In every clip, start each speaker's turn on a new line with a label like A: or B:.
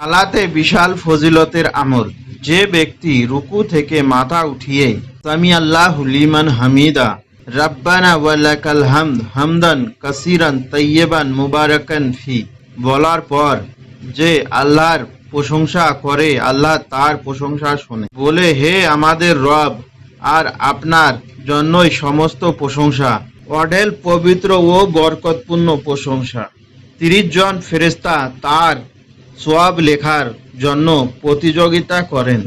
A: সালাতে বিশাল ফজিলতের আমল। যে ব্যক্তি রুকু থেকে মাথা উঠিয়ে সামি আল্লাহ লিমান হামিদা, রাব্বানা ওয়ালাকাল হামদ হামদান কাসিরান তৈয়বান মুবারাকান ফি। বলার পর যে আল্লাহর প্রশংসা করে, আল্লাহ তার প্রশংসা শোনে। বলে, হে আমাদের রব, আর আপনার জন্যই সমস্ত প্রশংসা অডেল পবিত্র ও বরকতপূর্ণ প্রশংসা। তিরিশ জন ফেরেস্তা তার সোয়াব লেখার জন্য প্রতিযোগিতা করেন।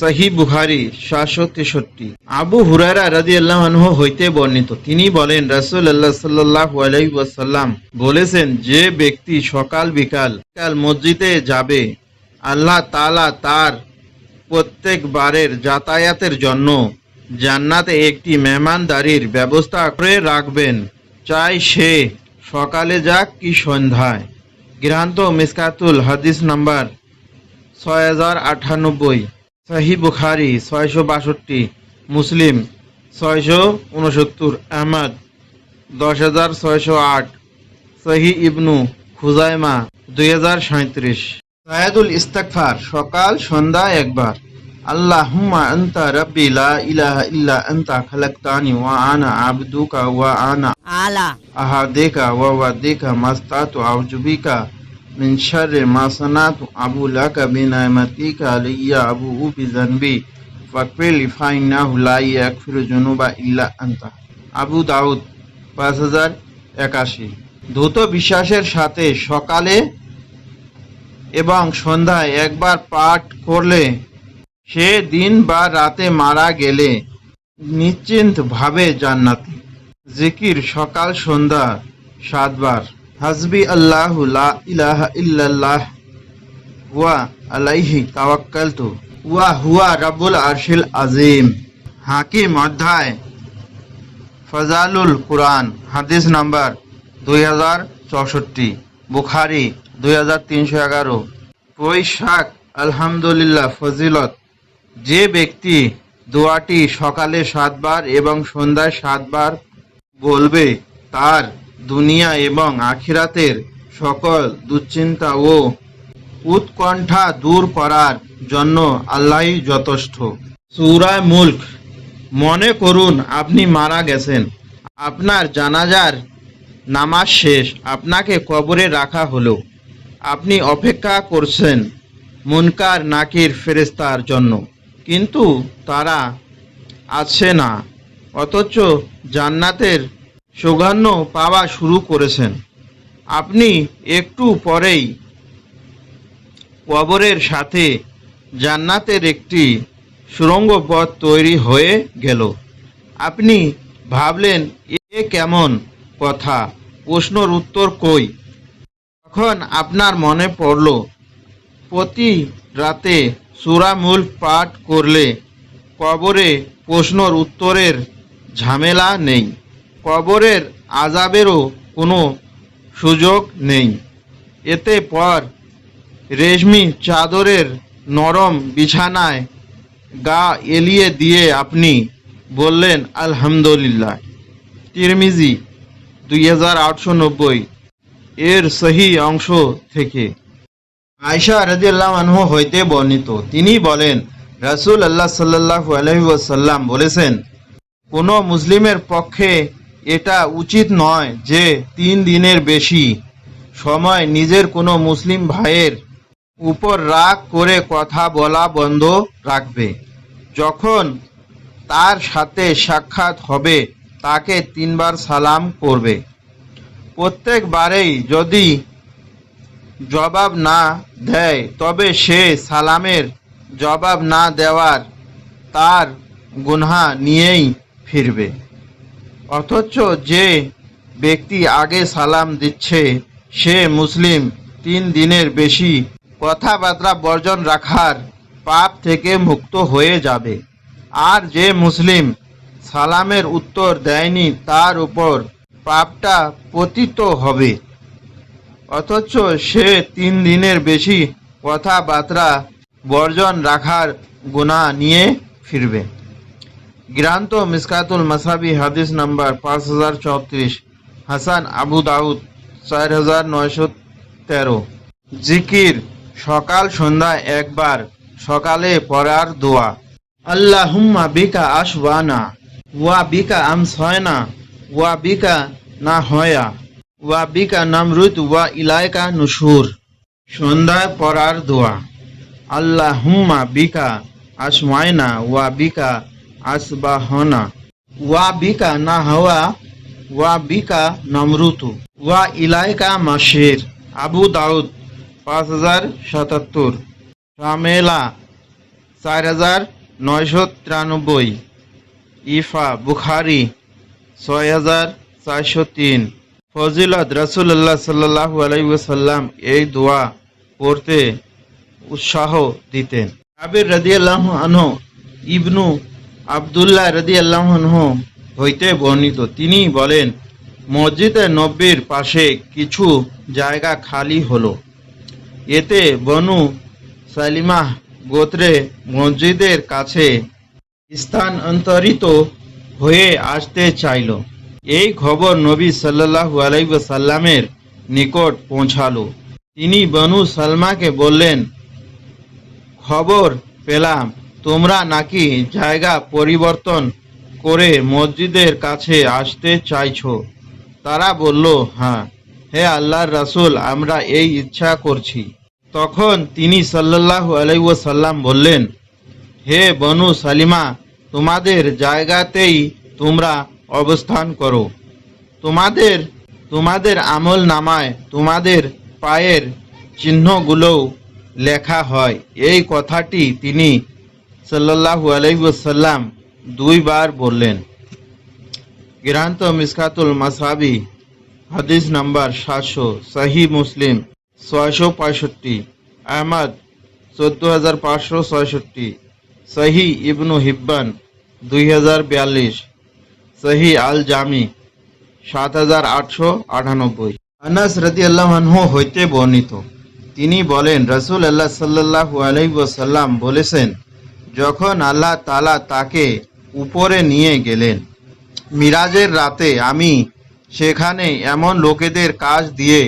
A: সহি বুখারি সাতশো তেষট্টি। আবু হুরারা রাজি আল্লাহ হইতে বর্ণিত। তিনি বলেন রাসুল আল্লাহ সাল্লাহ আলাইসাল্লাম বলেছেন, যে ব্যক্তি সকাল বিকাল কাল মসজিদে যাবে, আল্লাহ তালা তার প্রত্যেক বারের যাতায়াতের জন্য জান্নাতে একটি মেহমানদারির ব্যবস্থা করে রাখবেন। চাই সে সকালে যাক কি সন্ধ্যায়। গ্রান্ত মিসকাতুল হাদিস নাম্বার ছয় হাজার আটানব্বই সাহি বুখারি ছয়শো বাষট্টি, মুসলিম ছয়শো উনসত্তর, আহমদ দশ হাজার ছয়শো আট সহি ইবনু খুজাইমা দুই হাজার সাঁত্রিশ সায়াদুল ইস্তাকফার সকাল, সন্ধ্যা একবার। আল্লাহুম্মা আনতা রাব্বি লা ইলাহা ইল্লা আনতা খালাকতানি ওয়া আনা আবদুকা ওয়া আনা
B: আলা
A: আহাদেকা ওয়া ওয়াদেকা মাস্তাতু আউজুবিকা মিন শাররি মা সানাতু আবু লাকা আলাইয়া আবু লা ইয়াগফিরু যুনুবা ইল্লা আনতা আবু দাউদ পাঁচ হাজার একাশি। দ্রুত বিশ্বাসের সাথে সকালে এবং সন্ধ্যায় একবার পাঠ করলে সে দিন বা রাতে মারা গেলে নিশ্চিন্ত ভাবে জান্নাতি। জিকির সকাল, সন্ধ্যা, সাতবার। হাসবি আল্লাহ ইলাহা ইল্লাল্লাহ, ওয়া আলাইহি তাওয়াক্কালতু, ওয়া হুয়া রাব্বুল আরশিল আজিম হাকিম অধ্যায়, ফজালুল কুরআন, হাদিস নাম্বার দুই হাজার চৌষট্টি, বুখারি দুই হাজার তিনশো এগারো। বৈশাখ, আলহামদুলিল্লাহ, ফজিলত। যে ব্যক্তি দোয়াটি সকালে সাতবার এবং সন্ধ্যায় সাতবার বলবে, তার দুনিয়া এবং আখিরাতের সকল দুশ্চিন্তা ও উৎকণ্ঠা দূর করার জন্য আল্লাহই যথেষ্ট। সূরা মুল্ক, মনে করুন আপনি মারা গেছেন। আপনার জানাজার নামাজ শেষ, আপনাকে কবরে রাখা হলো। আপনি অপেক্ষা করছেন মুনকার, নাকির ফেরেস্তার জন্য। কিন্তু তারা আছে না, অথচ জান্নাতের সুগন্ধ পাওয়া শুরু করেছেন। আপনি একটু পরেই কবরের সাথে জান্নাতের একটি সুরঙ্গ পথ তৈরি হয়ে গেল। আপনি ভাবলেন, এ কেমন কথা? প্রশ্নর উত্তর কই? তখন আপনার মনে পড়ল, প্রতি রাতে সুরামুল পাঠ করলে কবরে প্রশ্নর উত্তরের ঝামেলা নেই। কবরের আজাবেরও কোনো সুযোগ নেই। এতে পর রেশমি চাদরের নরম বিছানায় গা এলিয়ে দিয়ে আপনি বললেন, আলহামদুলিল্লাহ। তিরমিজি দুই হাজার আটশো নব্বই এর সহি অংশ থেকে আয়সা রাজিয়াল্লাহ আনহু হইতে বর্ণিত। তিনি বলেন, রাসূল আল্লাহ সাল্লাহ আলহিউসাল্লাম বলেছেন, কোনো মুসলিমের পক্ষে এটা উচিত নয় যে তিন দিনের বেশি সময় নিজের কোনো মুসলিম ভাইয়ের উপর রাগ করে কথা বলা বন্ধ রাখবে। যখন তার সাথে সাক্ষাৎ হবে, তাকে তিনবার সালাম করবে। প্রত্যেকবারেই যদি জবাব না দেয়, তবে সে সালামের জবাব না দেওয়ার তার গুনহা নিয়েই ফিরবে। অথচ যে ব্যক্তি আগে সালাম দিচ্ছে, সে মুসলিম তিন দিনের বেশি কথাবার্তা বর্জন রাখার পাপ থেকে মুক্ত হয়ে যাবে। আর যে মুসলিম সালামের উত্তর দেয়নি, তার উপর পাপটা পতিত হবে। অথচ সে তিন দিনের বেশি কথাবার্তা বর্জন রাখার গুণা নিয়ে ফিরবে। গ্রান্ত মিসকাতুল মাসাবি হাদিস নাম্বার পাঁচ হাজার চৌত্রিশ, হাসান আবু দাউদ, চার হাজার নয়শো তেরো। জিকির, সকাল, সন্ধ্যা, একবার, সকালে পড়ার দোয়া। আল্লাহুম্মা বিকা আশওয়ানা ওয়া বিকা আমসয়না ওয়া বিকা না হয়া। ওয়া বিকা নামরুত ওয়া ইলাইকা নুশুর। সন্ধ্যায় পড়ার দোয়া। আল্লাহুম্মা বিকা আশওয়ানা ওয়া বিকা আসবাহনা। ওয়া বিকা না হওয়া ওয়া বিকা নমরুতু। ওয়া ইলাইকা মাসির আবু দাউদ, পাঁচ হাজার সাতাত্তর। রামেলা, চার হাজার নয়শো তিরানব্বই। ইফা, বুখারি, ছয় হাজার চারশো তিন। ফজিলত রসুল্লাহ সাল্লাহু আলাইসাল্লাম এই দোয়া পড়তে উৎসাহ দিতেন। আবির রদি আল্লাহ আনহ, ইবনু আবদুল্লাহ রদি আল্লাহ আনহ হইতে বর্ণিত। তিনি বলেন, মসজিদে নব্বীর পাশে কিছু জায়গা খালি হলো। এতে বনু সালিমাহ গোত্রে মসজিদের কাছে স্থানান্তরিত হয়ে আসতে চাইল। এই খবর নবী সাল্লাহু আলাইসাল্লামের নিকট পৌঁছালো। তিনি বনু সালমাকে বললেন, খবর পেলাম। তোমরা নাকি জায়গা পরিবর্তন করে মসজিদের কাছে আসতে চাইছো? তারা বলল হ্যাঁ। হে আল্লাহর রাসূল, আমরা এই ইচ্ছা করছি। তখন তিনি সাল্লাল্লাহু আলাইহি ওয়াসাল্লাম বললেন, হে বনু সালিমা, তোমাদের জায়গাতেই তোমরা অবস্থান করো। তোমাদের তোমাদের আমল নামায় তোমাদের পায়ের চিহ্নগুলোও লেখা হয়। এই কথাটি তিনি সাল্লাল্লাহু আলাইহি ওয়াসাল্লাম দুইবার বললেন। গিরান্ত মিসকাতুল মাসাবি, হাদিস নাম্বার সাতশো সহি মুসলিম ছয়শো পঁয়ষট্টি, আহমদ চোদ্দ হাজার পাঁচশো ছয়ষট্টি সহি ইবনু হিব্বান দুই হাজার বিয়াল্লিশ সহি আল জামি সাত হাজার আটশো আটানব্বই। আনাস রদি আল্লাহ হইতে বর্ণিত। তিনি বলেন রসুল আল্লাহ সাল্লাহু আলহিসাল্লাম বলেছেন, যখন আল্লাহ তালা তাকে উপরে নিয়ে গেলেন, মিরাজের রাতে আমি সেখানে এমন লোকেদের কাজ দিয়ে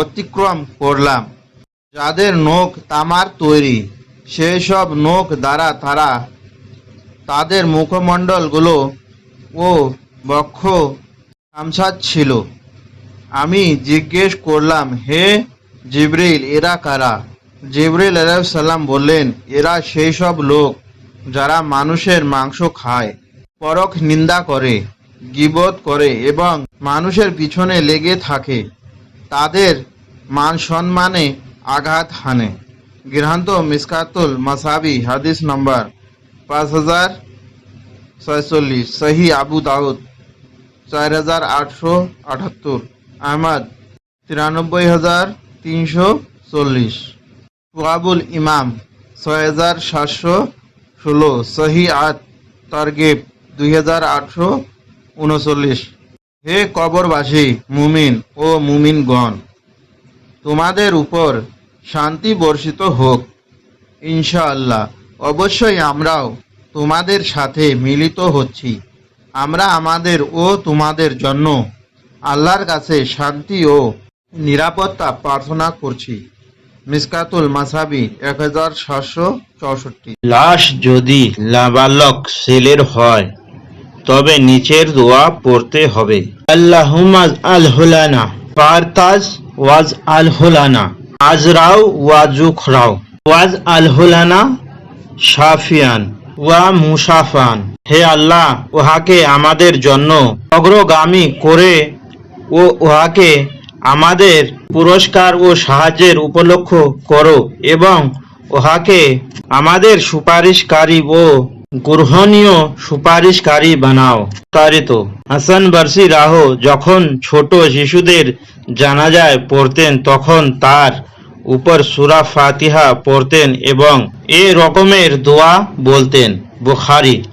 A: অতিক্রম করলাম, যাদের নখ তামার তৈরি সেই সব নখ দ্বারা তারা তাদের মুখমণ্ডলগুলো ও বক্ষ ছিল। আমি জিজ্ঞেস করলাম, হে জিবরিল, এরা কারা? জিবরিল আলাইসাল্লাম বললেন, এরা সেই সব লোক যারা মানুষের মাংস খায়, পরখ নিন্দা করে, গিবত করে এবং মানুষের পিছনে লেগে থাকে। তাদের মান সম্মানে আঘাত হানে। গৃহান্ত মিসকাতুল মাসাবি, হাদিস নম্বর পাঁচ হাজার ছয়চল্লিশ, সহি আবু দাউদ, চার হাজার আটশো আটাত্তর, আহমদ, তিরানব্বই হাজার তিনশো চল্লিশ। ওয়াবুল ইমাম, ছয় হাজার সাতশো ষোলো, সহি আত, তারগেব, দুই হাজার আটশো উনচল্লিশ। হে কবরবাসী, মুমিন ও মুমিনগণ, তোমাদের উপর শান্তি বর্ষিত হোক, ইনশাআল্লাহ। অবশ্যই আমরাও তোমাদের সাথে মিলিত হচ্ছি। আমরা আমাদের ও তোমাদের জন্য আল্লাহর কাছে শান্তি ও নিরাপত্তা প্রার্থনা করছি। মিসকাতুল মাসাবি এক হাজার সাতশো চৌষট্টি।
B: লাশ যদি লাবালক ছেলের হয়, তবে নিচের দোয়া পড়তে হবে। আল্লাহুমাজ আল হুলানা পারতাজ ওয়াজ আল হুলানা আজরাও ওয়াজুখরাও। ওয়াজ আল হুলানা শাফিয়ান। ওয়া মুসাফান হে আল্লাহ, উহাকে আমাদের জন্য অগ্রগামী করে ও উহাকে আমাদের পুরস্কার ও সাহায্যের উপলক্ষ করো এবং উহাকে আমাদের সুপারিশকারী ও গ্রহণীয় সুপারিশকারী বানাও। তারিত হাসান বার্সি রাহ যখন ছোট শিশুদের জানাজায় পড়তেন, তখন তার উপর সুরা ফাতিহা পড়তেন এবং এ রকমের দোয়া বলতেন। বুখারি।